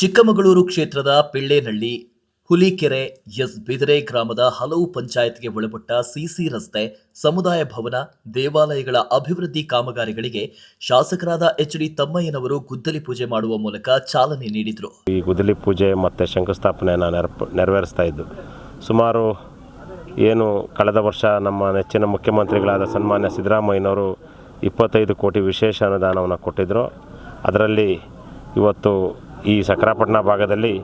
ಚಿಕ್ಕಮಗಳೂರು ಕ್ಷೇತ್ರದ ಪಿಳ್ಳೇನಹಳ್ಳಿ ಹುಲಿಕೆರೆ, ಎಸ್ ಬಿದರೆ ಗ್ರಾಮದ ಹಲವು ಪಂಚಾಯತ್ಗೆ ಒಳಪಟ್ಟ ಸಿಸಿ ರಸ್ತೆ, ಸಮುದಾಯ ಭವನ, ದೇವಾಲಯಗಳ ಅಭಿವೃದ್ಧಿ ಕಾಮಗಾರಿಗಳಿಗೆ ಶಾಸಕರಾದ ಎಚ್ ಡಿ ತಮ್ಮಯ್ಯನವರು ಗುದ್ದಲಿ ಪೂಜೆ ಮಾಡುವ ಮೂಲಕ ಚಾಲನೆ ನೀಡಿದರು. ಈ ಗುದ್ದಲಿ ಪೂಜೆ ಮತ್ತು ಶಂಕುಸ್ಥಾಪನೆಯನ್ನು ನೆರಪ, ನೆರವೇರಿಸ್ತಾ ಇದ್ದು, ಸುಮಾರು ಏನು ಕಳೆದ ವರ್ಷ ನಮ್ಮ ನೆಚ್ಚಿನ ಮುಖ್ಯಮಂತ್ರಿಗಳಾದ ಸನ್ಮಾನ್ಯ ಸಿದ್ದರಾಮಯ್ಯನವರು ಇಪ್ಪತ್ತೈದು ಕೋಟಿ ವಿಶೇಷ ಅನುದಾನವನ್ನು ಕೊಟ್ಟಿದ್ದರು ಅದರಲ್ಲಿ ಇವತ್ತು ಈ ಸಕರಾಪಟ್ಟಣ ಭಾಗದಲ್ಲಿ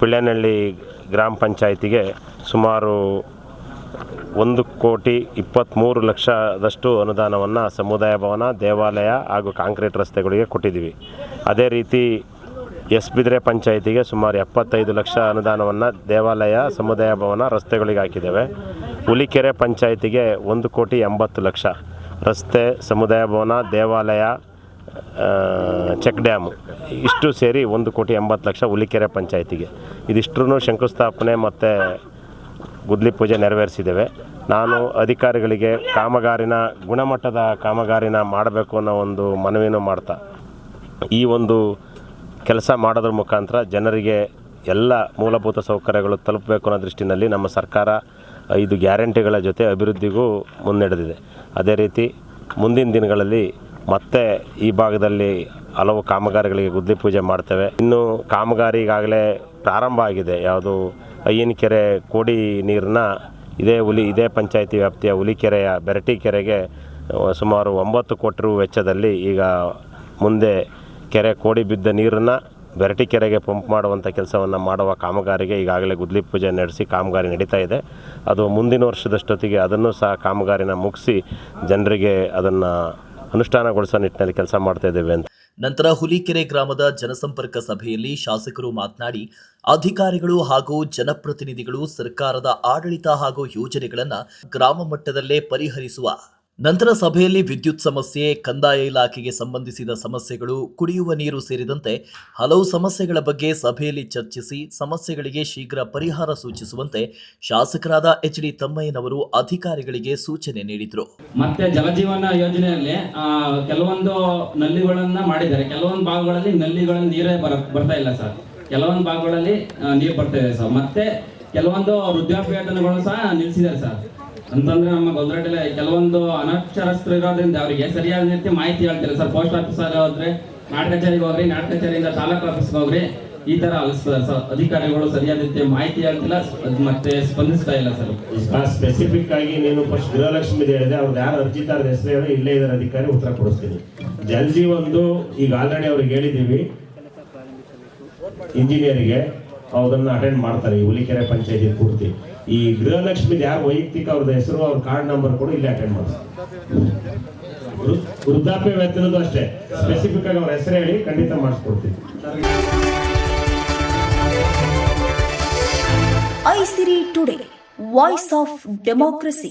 ಪಿಳ್ಳನಹಳ್ಳಿ ಗ್ರಾಮ ಪಂಚಾಯಿತಿಗೆ ಸುಮಾರು ಒಂದು ಕೋಟಿ ಇಪ್ಪತ್ತ್ಮೂರು ಲಕ್ಷದಷ್ಟು ಅನುದಾನವನ್ನು ಸಮುದಾಯ ಭವನ, ದೇವಾಲಯ ಹಾಗೂ ಕಾಂಕ್ರೀಟ್ ರಸ್ತೆಗಳಿಗೆ ಕೊಟ್ಟಿದ್ದೀವಿ. ಅದೇ ರೀತಿ ಎಸ್ ಬಿದ್ರೆ ಪಂಚಾಯಿತಿಗೆ ಸುಮಾರು ಎಪ್ಪತ್ತೈದು ಲಕ್ಷ ಅನುದಾನವನ್ನು ದೇವಾಲಯ, ಸಮುದಾಯ ಭವನ ರಸ್ತೆಗಳಿಗೆ ಹಾಕಿದ್ದೇವೆ. ಹುಲಿಕೆರೆ ಪಂಚಾಯಿತಿಗೆ ಒಂದು ಕೋಟಿ ಎಂಬತ್ತು ಲಕ್ಷ. ರಸ್ತೆ, ಸಮುದಾಯ ಭವನ, ದೇವಾಲಯ ಚೆಕ್ ಡ್ಯಾಮು. ಇಷ್ಟು ಸೇರಿ ಒಂದು ಕೋಟಿ ಎಂಬತ್ತು ಲಕ್ಷ ಹುಲಿಕೆರೆ ಪಂಚಾಯತಿಗೆ. ಇದಿಷ್ಟು ಶಂಕುಸ್ಥಾಪನೆ ಮತ್ತು ಗುದ್ಲಿ ಪೂಜೆ ನೆರವೇರಿಸಿದ್ದೇವೆ. ನಾನು ಅಧಿಕಾರಿಗಳಿಗೆ ಕಾಮಗಾರಿನ, ಗುಣಮಟ್ಟದ ಕಾಮಗಾರಿನ ಮಾಡಬೇಕು ಅನ್ನೋ ಒಂದು ಮನವಿನೂ ಮಾಡ್ತಾ. ಈ ಒಂದು ಕೆಲಸ ಮಾಡೋದ್ರ ಮುಖಾಂತರ ಜನರಿಗೆ ಎಲ್ಲ ಮೂಲಭೂತ ಸೌಕರ್ಯಗಳು ತಲುಪಬೇಕು ಅನ್ನೋ ದೃಷ್ಟಿನಲ್ಲಿ ನಮ್ಮ ಸರ್ಕಾರ ಐದು ಗ್ಯಾರಂಟಿಗಳ ಜೊತೆ ಅಭಿವೃದ್ಧಿಗೂ ಮುನ್ನಡೆದಿದೆ. ಅದೇ ರೀತಿ ಮುಂದಿನ ದಿನಗಳಲ್ಲಿ ಮತ್ತೆ ಈ ಭಾಗದಲ್ಲಿ ಹಲವು ಕಾಮಗಾರಿಗಳಿಗೆ ಗುದ್ಲಿ ಪೂಜೆ ಮಾಡ್ತೇವೆ. ಇನ್ನು ಕಾಮಗಾರಿ ಈಗಾಗಲೇ ಪ್ರಾರಂಭ ಆಗಿದೆ. ಯಾವುದು ಅಯ್ಯನಕೆರೆ ಕೋಡಿ ನೀರನ್ನ ಇದೇ ಹುಲಿ, ಇದೇ ಪಂಚಾಯಿತಿ ವ್ಯಾಪ್ತಿಯ ಹುಲಿಕೆರೆಯ ಬೆರಟಿ ಕೆರೆಗೆ ಸುಮಾರು ಒಂಬತ್ತು ಕೋಟಿ ರು ವೆಚ್ಚದಲ್ಲಿ ಈಗ ಮುಂದೆ ಕೆರೆ ಕೋಡಿ ಬಿದ್ದ ನೀರನ್ನು ಬೆರಟಿ ಕೆರೆಗೆ ಪಂಪ್ ಮಾಡುವಂಥ ಕೆಲಸವನ್ನು ಮಾಡುವ ಕಾಮಗಾರಿಗೆ ಈಗಾಗಲೇ ಗುದ್ಲಿ ಪೂಜೆ ನಡೆಸಿ ಕಾಮಗಾರಿ ನಡೀತಾ ಇದೆ. ಅದು ಮುಂದಿನ ವರ್ಷದಷ್ಟೊತ್ತಿಗೆ ಅದನ್ನು ಸಹ ಕಾಮಗಾರಿನ ಮುಗಿಸಿ ಜನರಿಗೆ ಅದನ್ನು ಅನುಷ್ಠಾನಗೊಳಿಸೋ ನಿಟ್ಟಿನಲ್ಲಿ ಕೆಲಸ ಮಾಡ್ತಾ ಇದ್ದೇವೆ ಅಂತ. ನಂತರ ಹುಲಿಕೆರೆ ಗ್ರಾಮದ ಜನಸಂಪರ್ಕ ಸಭೆಯಲ್ಲಿ ಶಾಸಕರು ಮಾತನಾಡಿ, ಅಧಿಕಾರಿಗಳು ಹಾಗೂ ಜನಪ್ರತಿನಿಧಿಗಳು ಸರ್ಕಾರದ ಆಡಳಿತ ಹಾಗೂ ಯೋಜನೆಗಳನ್ನು ಗ್ರಾಮ ಮಟ್ಟದಲ್ಲೇ ಪರಿಹರಿಸುವ ನಂತರ ಸಭೆಯಲ್ಲಿ ವಿದ್ಯುತ್ ಸಮಸ್ಯೆ, ಕಂದಾಯ ಇಲಾಖೆಗೆ ಸಂಬಂಧಿಸಿದ ಸಮಸ್ಯೆಗಳು, ಕುಡಿಯುವ ನೀರು ಸೇರಿದಂತೆ ಹಲವು ಸಮಸ್ಯೆಗಳ ಬಗ್ಗೆ ಸಭೆಯಲ್ಲಿ ಚರ್ಚಿಸಿ ಸಮಸ್ಯೆಗಳಿಗೆ ಶೀಘ್ರ ಪರಿಹಾರ ಸೂಚಿಸುವಂತೆ ಶಾಸಕರಾದ ಎಚ್ ಡಿ ತಮ್ಮಯ್ಯನವರು ಅಧಿಕಾರಿಗಳಿಗೆ ಸೂಚನೆ ನೀಡಿದರು. ಮತ್ತೆ ಜಲಜೀವನ ಯೋಜನೆಯಲ್ಲಿ ಕೆಲವೊಂದು ನಲ್ಲಿಗಳನ್ನ ಮಾಡಿದ್ದಾರೆ. ಕೆಲವೊಂದು ಭಾಗಗಳಲ್ಲಿ ನಲ್ಲಿಗಳಲ್ಲಿ ನೀರೇ ಬರ್ತಾ ಇಲ್ಲ ಸರ್. ಕೆಲವೊಂದು ಭಾಗಗಳಲ್ಲಿ ನೀರು ಬರ್ತಾ ಇದೆ ಸರ್. ಮತ್ತೆ ಕೆಲವೊಂದು ವೃದ್ಧಾಪ್ಯವೇತನಗಳು ಸಹ ನಿಲ್ಲಿಸಿದ್ದಾರೆ ಸರ್. ಅಂತಂದ್ರೆ ನಮ್ಮ ಗೊಲ್ರಟ್ಟಲ್ಲಿ ಕೆಲವೊಂದು ಅನಕ್ಷರಸ್ಥರು ಇರೋದ್ರಿಂದ ಅವರಿಗೆ ಸರಿಯಾದ ರೀತಿ ಮಾಹಿತಿ ಹೇಳ್ತಾರೆ ಸರ್ ಪೋಸ್ಟ್ ಆಫೀಸ್ ಹೋದ್ರೆ ನಾಡ ಕಚೇರಿಗೆ ಹೋಗ್ರಿ ನಾಡ ಕಚೇರಿಯಿಂದ ತಾಲೂಕು ಆಫೀಸ್ಗೆ ಹೋಗ್ರಿ, ಈ ತರ ಸರ್. ಅಧಿಕಾರಿಗಳು ಸರಿಯಾದ ರೀತಿ ಮಾಹಿತಿ ಹೇಳ್ತಿಲ್ಲ ಮತ್ತೆ ಸ್ಪಂದಿಸ್ತಾ ಇಲ್ಲ ಸರ್. ಸ್ಪೆಸಿಫಿಕ್ ಆಗಿ ನೀನು ಫಸ್ಟ್ ಗೃಹಲಕ್ಷ್ಮಿ ಹೇಳಿದೆ ಅವ್ರು ಯಾರು ಅರ್ಜಿದಾರ ಹೆಸರು ಹೇಳಿ ಇಲ್ಲೇ ಇದ್ದಾರೆ ಅಧಿಕಾರಿ ಉತ್ತರ ಕೊಡಿಸ್ತೀನಿ. ಜಲ್ಜಿ ಒಂದು, ಈಗ ಆಲ್ರೆಡಿ ಅವ್ರಿಗೆ ಹೇಳಿದ್ದೀವಿ ಇಂಜಿನಿಯರಿಗೆ ಅದನ್ನ ಅಟೆಂಡ್ ಮಾಡ್ತಾರೆ, ಈ ಹುಲಿಕೆರೆ ಪಂಚಾಯತಿ ಪೂರ್ತಿ. ಈ ಗೃಹಲಕ್ಷ್ಮಿ ಯಾರು ವೈಯಕ್ತಿಕ ಅವ್ರದ್ದು ಹೆಸರು, ಅವ್ರ ಕಾರ್ಡ್ ನಂಬರ್ ಕೂಡ, ಇಲ್ಲಿ ಅಟೆಂಡ್ ಮಾಡ್ತಾರೆ ವೃದ್ಧಾಪ್ಯ ವೇತನದ್ದು ಅಷ್ಟೇ. ಸ್ಪೆಸಿಫಿಕ್ ಆಗಿ ಅವ್ರ ಹೆಸರು ಹೇಳಿ ಖಂಡಿತ ಮಾಡಿಸ್ಕೊಡ್ತೀವಿ Aisiri today voice of democracy